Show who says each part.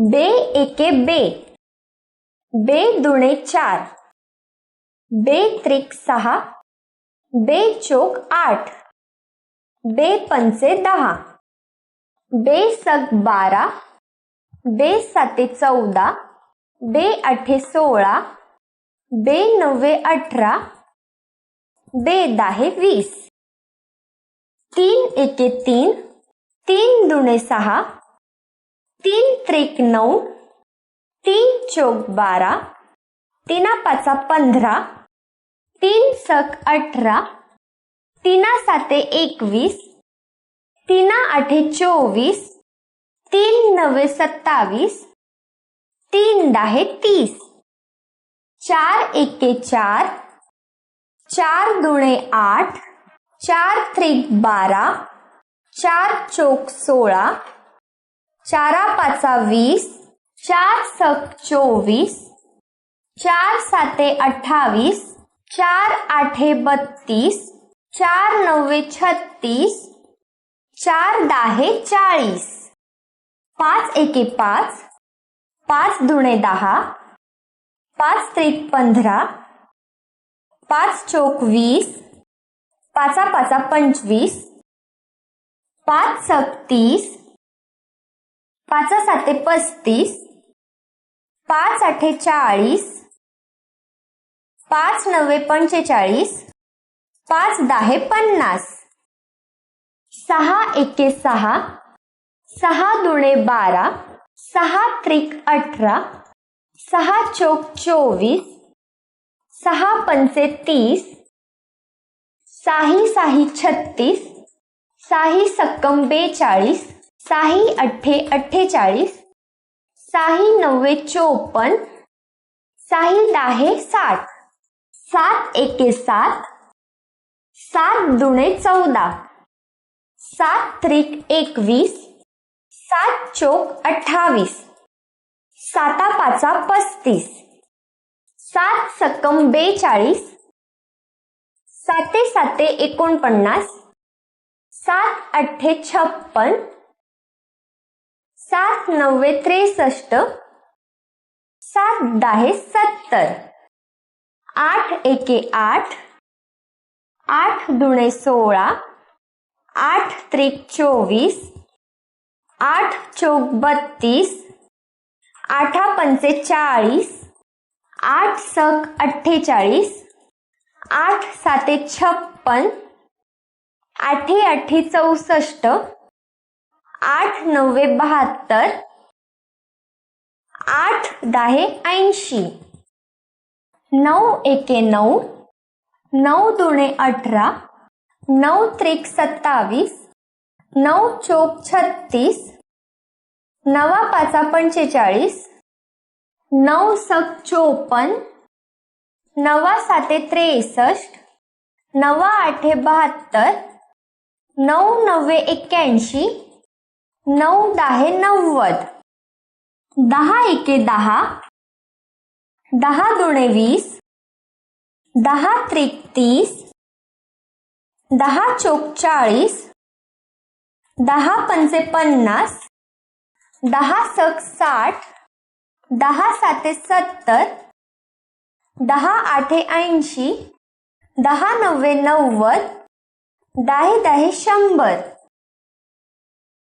Speaker 1: बे एके बे. बे दुणे चार. बे त्रिक सहा. बे चोक आठ. बे पंचे दहा. बे सग बारा. बे साते चौदा. बे आठे सोळा. बे नव्वे अठरा. बे दाहे वीस. तीन एके तीन. तीन दुणे सहा. तीन त्रिक नऊ तीन चोक बारा तीना पाचा पंधरा तीन सक अठरा तीना साते एकवीस तीना आठे चोवीस तीन नवे सत्तावीस तीन दहा तीस चार एके चार चार दुणे आठ चार त्रिक बारा चार चोक सोळा चारा पाचा वीस चार सक चोवीस चार साते अठ्ठावीस चार आठे बत्तीस चार नव्वे छत्तीस चार दहे चाळीस पाच एके पाच पाच दुणे दहा पाच त्रिक पंधरा पाच चोक वीस पाचा पाचा पंचवीस पाच सक तीस पाच साते पस्तीस पाच आठे चाळीस पाच नव्वे पंचेचाळीस पाच दहा पन्नास सहा एके सहा सहा दुणे बारा सहा त्रिक अठरा सहा चोक चोवीस सहा पंचे तीस साही साही छत्तीस साही सक्कम बेचाळीस साही अठ्ठे अठ्ठेचाळीस साही नव्वे चोपन्न साही दाहे साठ सात एके सात सात दुणे चौदा सात त्रिक एकवीस सात चोक अठ्ठावीस साता पाचा पस्तीस सात सक्कम बेचाळीस साते साते एकोणपन्नास सात अठ्ठे छप्पन सात नव्वे त्रेसष्ट सात दहा सत्तर आठ एके आठ आठ दुणे सोळा आठ त्रिक चोवीस आठ चौक बत्तीस आठा पंचे चाळीस आठ सक अठ्ठेचाळीस आठ साते छप्पन आठे आठे चौसष्ट आठ नव्वे बहात्तर आठ दहा ऐंशी नऊ एके नऊ नऊ दुणे अठरा नऊ त्रिक सत्तावीस नऊ चोक छत्तीस नवा पाचा पंचेचाळीस नऊ सक चोपन्न नवा साते त्रेसष्ट नवा आठे बहात्तर नऊ नव्वे एक्क्याऐंशी नऊ दहा नव्वद. दहा एके दहा. दहा दुणे वीस. दहा त्रिक तीस. दहा चोक चाळीस. दहा पंचे पन्नास. दहा सक साठ. दहा साते सत्तर. दहा आठे ऐंशी. दहा नव्वे नव्वद. दहा दहा शंभर.